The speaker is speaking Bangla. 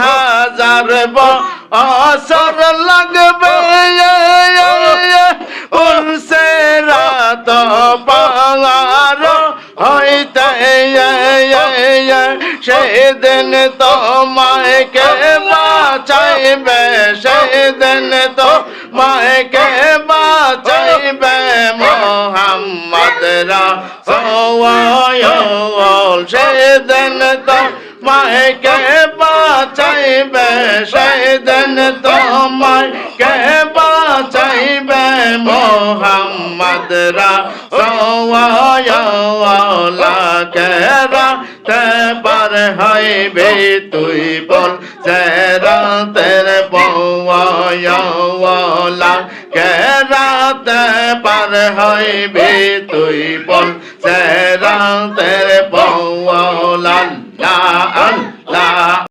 হাজার বছর লাগবে। উনসে রাত পাগার হইতে সেদিন তোমায় কে বাঁচাইবে? সেদিন তো মায়কে বাঁচাইবে? মোহাম্মদ রাসূল সেদিন তো মায়কে বাঁচাইবে সেদিন তো মায়কে বাঁচাইবে মোহাম্মদ রাসূল কেরা তে পার হইবে, তুই বল জেরা তের পওয়ালা কেরা তে পার হইবে, তুই বল Na an.